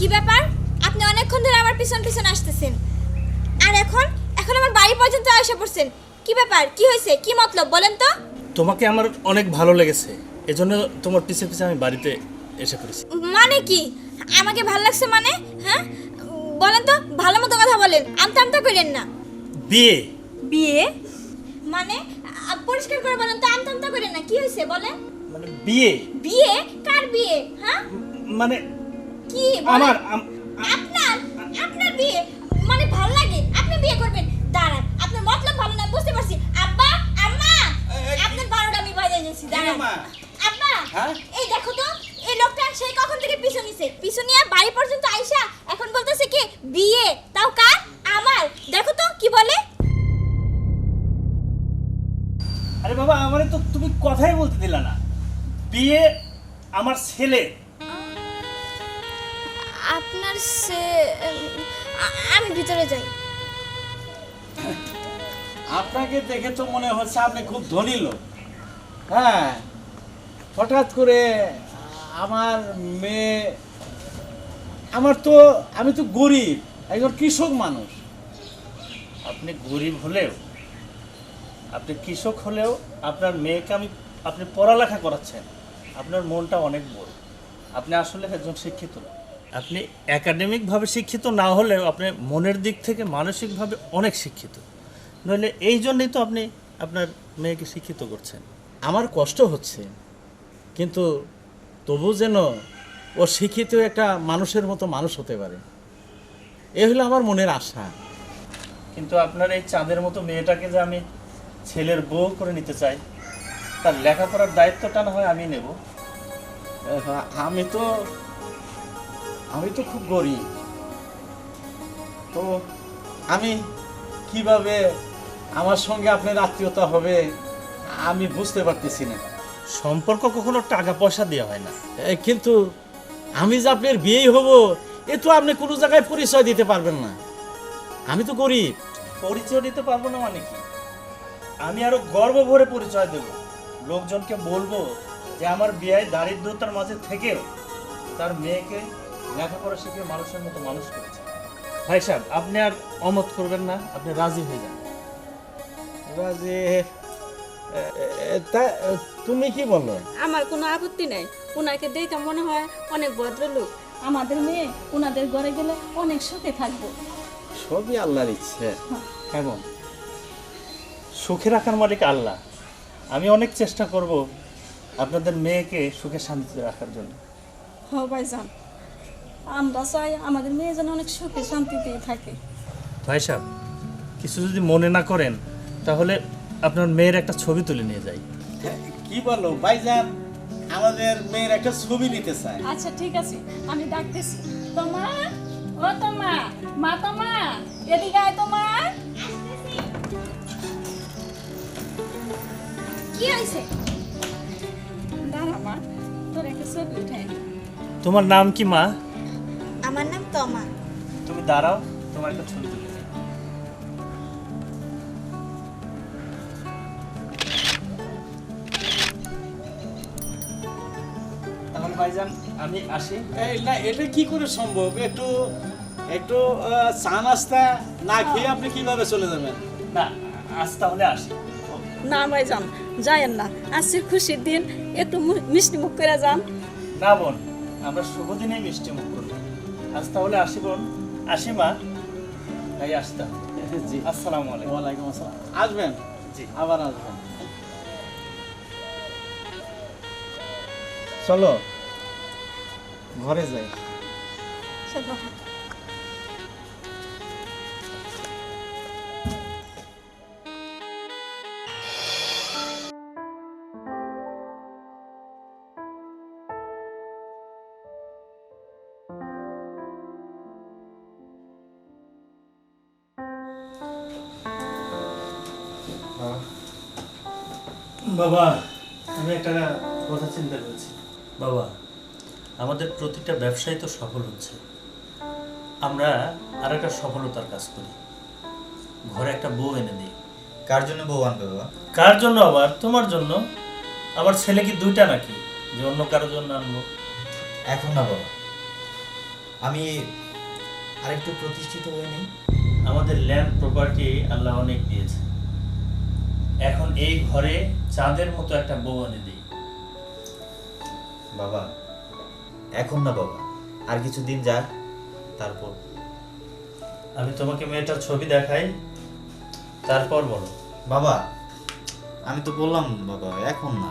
কি ব্যাপার? আপনি অনেকক্ষণ ধরে আমার পিছন পিছন আসতেছেন। আর এখন? এখন আমার বাড়ি পর্যন্ত এসে পড়ছেন। কি ব্যাপার? কি হয়েছে? কি মতলব? বলেন তো। তোমাকে আমার অনেক ভালো লেগেছে। এজন্য তোমার পিছে পিছে আমি বাড়িতে এসে পড়েছি। মানে কি? আমাকে ভালো লাগছে মানে? হ্যাঁ? বলেন তো ভালো মতো কথা বলেন। আমতা আমতা করেন না। বিয়ে? বিয়ে? মানে? পরিষ্কার করে বলেন তো আমতা আমতা করেন না। কি হয়েছে? বলেন। মানে বিয়ে? বিয়ে? কার বিয়ে? হ্যাঁ? মানে কি আমার আপনার আপনার বিয়ে মানে ভালো লাগে? আপনি বিয়ে করবেন? দাঁড়ান আপনার মতলব ভালো না বুঝতে পারছি। আব্বা আম্মা আপনার বারোটা আমি বাজাই গেছি দাঁড়ান। আব্বা হ্যাঁ? এই দেখো তো এই লোকটা সেই কখন থেকে পিছু নিছে? পিছু নিয়ে বাড়ি পর্যন্ত আইসা এখন বলতেছে কি বিয়ে তাও কার? আমার। দেখো তো কি বলে? আরে বাবা আমারে তো তুমি কথাই বলতে দিলা না। বিয়ে আমার ছেলে। ভিতরে যাই। আপনাকে দেখে তো মনে হচ্ছে আপনি খুব ধনী লোক। হ্যাঁ হঠাৎ করে আমার মেয়ে আমার তো আমি তো গরিব একজন কৃষক মানুষ। আপনি গরিব হলেও আপনি কৃষক হলেও আপনার মেয়েকে আমি আপনি পড়ালেখা করাচ্ছেন আপনার মনটা অনেক বড়। আপনি আসলে একজন শিক্ষিত লোক। আপনি একাডেমিকভাবে শিক্ষিত না হলেও আপনি মনের দিক থেকে মানসিকভাবে অনেক শিক্ষিত। নইলে এই জন্যই তো আপনি আপনার মেয়েকে শিক্ষিত করছেন। আমার কষ্ট হচ্ছে, কিন্তু তবু যেন ও শিক্ষিত একটা মানুষের মতো মানুষ হতে পারে। এ হলো আমার মনের আশা। কিন্তু আপনার এই চাঁদের মতো মেয়েটাকে যে আমি ছেলের বউ করে নিতে চাই, তার লেখাপড়ার দায়িত্বটা না হয় আমি নেব? আমি তো আমি তো খুব গরিব। তো আমি কীভাবে আমার সঙ্গে আপনার আত্মীয়তা হবে আমি বুঝতে পারতেছি না। সম্পর্ক কখনো টাকা পয়সা দেওয়া হয় না। এ, কিন্তু আমি যে আপনার বিয়েই হব এ তো আপনি কোনো জায়গায় পরিচয় দিতে পারবেন না। আমি তো গরিব। পরিচয় দিতে পারব না মানে কি? আমি আরও গর্ব ভরে পরিচয় দেব। লোকজনকে বলব যে আমার বিয়ে দারিদ্রতার মাঝে থেকেও তার মেয়েকে লেখাপড়া শিখে মানুষের মতো মানুষ করেছে। ভাই সাহেব আপনি আর অমত করবেন না আপনি রাজি হয়ে যান। যে তা তুমি কি বলো? আমার কোনো আপত্তি নাই। ওনাকে দেখে মনে হয় অনেক ভদ্রলোক। আমাদের মেয়ে ওনাদের ঘরে গেলে অনেক সুখে থাকব। সবই আল্লাহর ইচ্ছে। কেমন? সুখে রাখার মালিক আল্লাহ? আমি অনেক চেষ্টা করব আপনাদের মেয়েকে সুখে শান্তিতে রাখার জন্য। হ ভাইজান। আমরা চাই আমাদের মেয়ে যেন অনেক সুখে শান্তিতে থাকে। ভাই সাহেব কিছু যদি মনে না করেন তাহলে আপনার মেয়ের একটা ছবি তুলে নিয়ে যাই। কি বলো ভাইজান আমাদের মেয়ের একটা ছবি নিতে চাই। আচ্ছা ঠিক আছে আমি ডাকতেছি। তোমা ও তোমা মা তোমা এদিকে আয় তোমা। কি হয়েছে? দাঁড়া মা তোর একটা ছবি উঠাই তোমার নাম কি মা? দাঁড়াও তোমার একটা ছবি তুলে। তাহলে ভাইজান আমি আসি। এই না এটা কি করে সম্ভব? একটু একটু আহ, চা নাস্তা না খেয়ে আপনি কীভাবে চলে যাবেন? না আজ তাহলে আসি। না ভাইজান যায়েন না। আজকে খুশির দিন একটু মিষ্টি মুখ করে যান। না বোন আমরা শুভ দিনে মিষ্টি মুখ করব আজ তাহলে আসি বোন। আসি মা তাই আসতে জি। আসসালামু আলাইকুম। ওয়ালাইকুম আসসালাম। আসবেন? জি। আবার আসবেন। চলো ঘরে যাই। চলো। বাবা আমি একটা কথা চিন্তা করেছি। বাবা আমাদের প্রতিটা ব্যবসায় তো সফল হচ্ছে। আমরা আর একটা সফলতার কাজ করি। ঘরে একটা বউ এনে দিই। কার জন্য বউ আনবে বাবা? কার জন্য আবার? তোমার জন্য। আমার ছেলে কি দুইটা নাকি? যে অন্য কারোর জন্য আনব। এখন না বাবা। আমি আরেকটু প্রতিষ্ঠিত হয়ে নিই। আমাদের ল্যান্ড প্রপার্টি আল্লাহ অনেক দিয়েছে। এখন এই ঘরে চাঁদের মতো একটা বউ এনে দিই। বাবা এখন না বাবা আর কিছু দিন যাক তারপর। আমি তোমাকে মেয়েটার ছবি দেখাই তারপর বলো। বাবা আমি তো বললাম বাবা এখন না।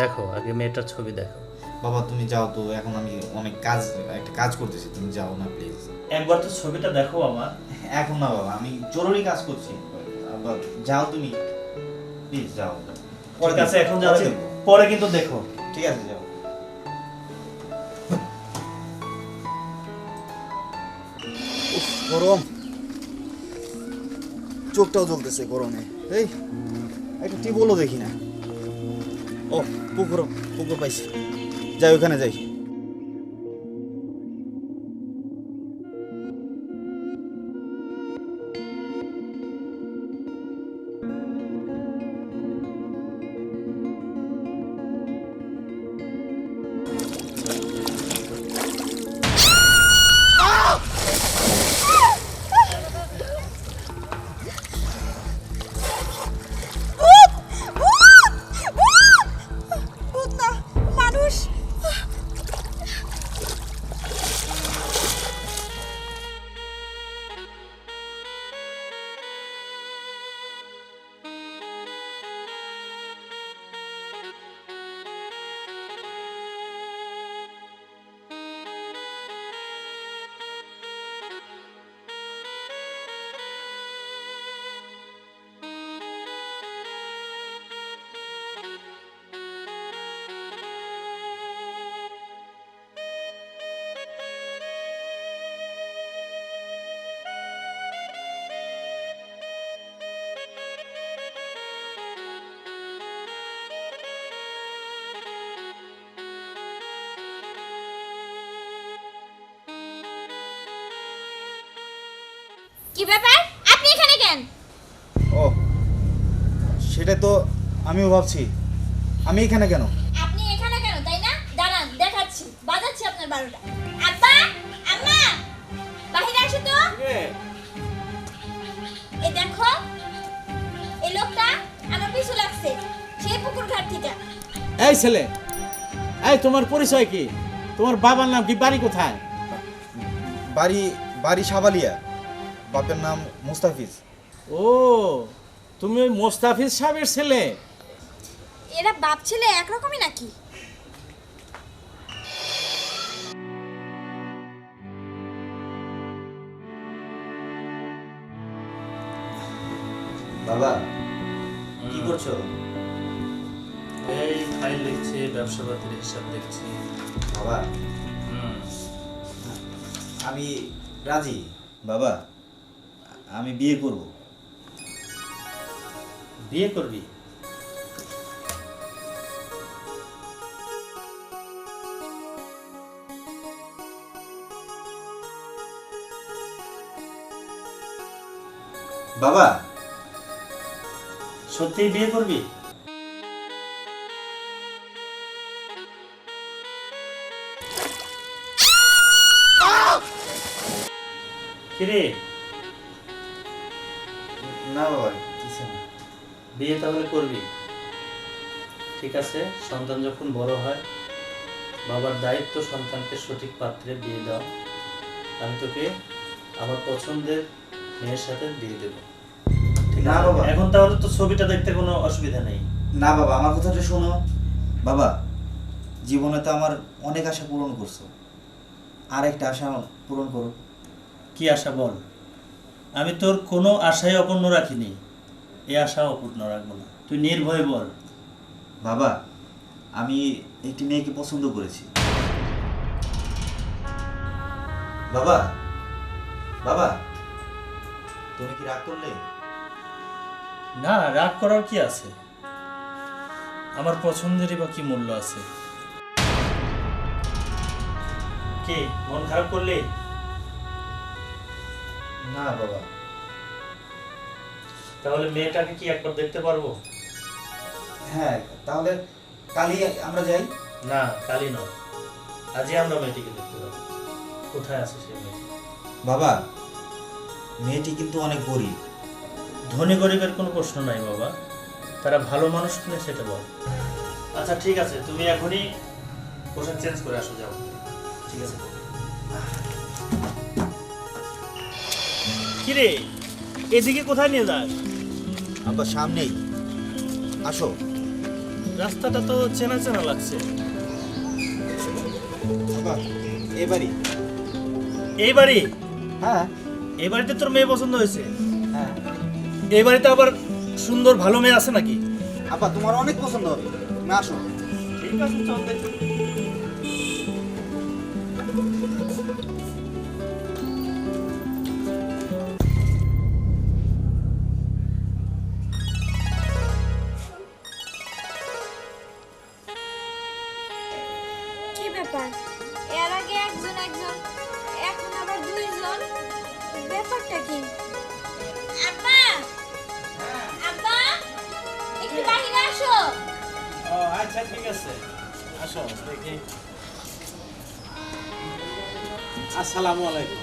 দেখো আগে মেয়েটার ছবি দেখো। বাবা তুমি যাও তো এখন আমি অনেক কাজ একটা কাজ করতেছি তুমি যাও না প্লিজ একবার তো ছবিটা দেখো আমার এখন না বাবা আমি জরুরি কাজ করছি। আবার যাও তুমি। প্লিজ যাও ওর কাছে এখন পরে পরে কিন্তু দেখো। ঠিক আছে যাও। গরম। চোখটাও জ্বলতেছে গরমে। এই একটা টিউবওয়েলও দেখি না। ও পুকুর পুকুর পাইছি। যাই ওখানে যাই। কি ব্যাপার? আপনি এখানে কেন? ও সেটা তো আমিও ভাবছি। আমি এখানে কেন? আপনি এখানে কেন তাই না? দাঁড়ান দেখাচ্ছি বাজাচ্ছি আপনার বারোটা। আব্বা আম্মা বাহিরে আসো তো। এই দেখো এই লোকটা আমার পিছু লাগছে সেই পুকুর ঘাট থেকে। এই ছেলে এই তোমার পরিচয় কি? তোমার বাবার নাম কি? বাড়ি কোথায়? বাড়ি বাড়ি সাবালিয়া। বাপের নাম মুস্তাফিজ। ও তুমি ওই মোস্তাফিজ সাহেবের ছেলে? এরা বাপ ছেলে একরকমই নাকি? বাবা কি করছ? এই ফাইল লিখছি ব্যবসাপাতির হিসাব দেখছি। বাবা হুম। আমি রাজি। বাবা আমি বিয়ে করব। বিয়ে করবি? বাবা। সত্যিই বিয়ে করবি? কিরে? না বাবা কিছু না। বিয়ে তাহলে করবি? ঠিক আছে সন্তান যখন বড় হয় বাবার দায়িত্ব সন্তানকে সঠিক পাত্রে বিয়ে দেওয়া। আমি তোকে আমার পছন্দের মেয়ের সাথে বিয়ে দেবো। না বাবা। এখন তাহলে তো ছবিটা দেখতে কোনো অসুবিধা নেই। না বাবা আমার কথাটা শোনো। বাবা জীবনে তো আমার অনেক আশা পূরণ করছ। আর একটা আশা পূরণ করো। কি আশা বল? আমি তোর কোনো আশাই অপূর্ণ রাখিনি। এই আশা অপূর্ণ রাখব না। তুই নির্ভয় বল। বাবা আমি একটি মেয়েকে পছন্দ করেছি। বাবা বাবা তুমি কি রাগ করলে? না রাগ করার কি আছে? আমার পছন্দেরই বা কি মূল্য আছে? কে মন খারাপ করলে? না বাবা। তাহলে মেয়েটাকে কি একবার দেখতে পারব? হ্যাঁ তাহলে কালই আমরা যাই। না কালই নয়। আজই আমরা মেয়েটিকে দেখতে পাবো কোথায় আছে সে মেয়ে? বাবা মেয়েটি কিন্তু অনেক গরিব। ধনী গরিবের কোনো প্রশ্ন নাই বাবা। তারা ভালো মানুষ কিনা সেটা বল। আচ্ছা ঠিক আছে তুমি এখনই পোশাক চেঞ্জ করে আসো যাও। ঠিক আছে। কিরে? এদিকে কোথায় নিয়ে যাস? আব্বা সামনেই। আসো। রাস্তাটা তো চেনা চেনা লাগছে। আব্বা এবারই এই বাড়ি? হ্যাঁ। এই বাড়িতে তোর মেয়ে পছন্দ হয়েছে? হ্যাঁ। এই বাড়িতে আবার সুন্দর ভালো মেয়ে আছে নাকি? আব্বা তোমার অনেক পছন্দ হবে। তুমি আসো। ঠিক আছে চল দেখি। এর আগে একজন একজন। এখন আবার দুইজন। ব্যাপারটা কি? আব্বা! আব্বা! একটু বাইরে আসো। ও আচ্ছা ঠিক আছে। আসো দেখি। আসসালামু আলাইকুম।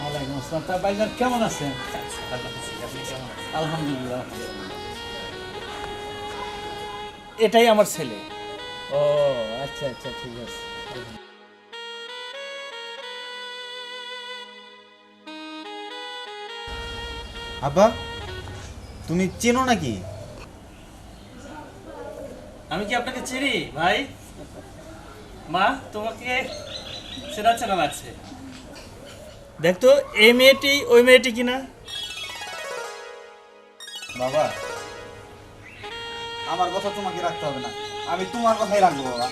ওয়ালাইকুম আসসালাম। তা ভাইজান কেমন আছেন? আলহামদুলিল্লাহ। এটাই আমার ছেলে। ও আচ্ছা আচ্ছা ঠিক আছে। আব্বা তুমি চেনো নাকি? আমি কি আপনাকে চিনি? ভাই? মা তোমাকে চেনা চেনা লাগছে। দেখতো এই মেয়েটি ওই মেয়েটি কিনা? বাবা আমার কথা তোমাকে রাখতে হবে না। আমি তোমার কথাই রাখব বাবা।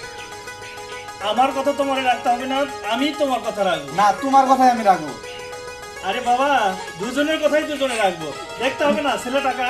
আমার কথা তোমার রাখতে হবে না আমি তোমার কথা রাখব। না তোমার কথাই আমি রাখব। আরে বাবা দুজনের কথাই দুজনে রাখব। দেখতে হবে না ছেলেটাকা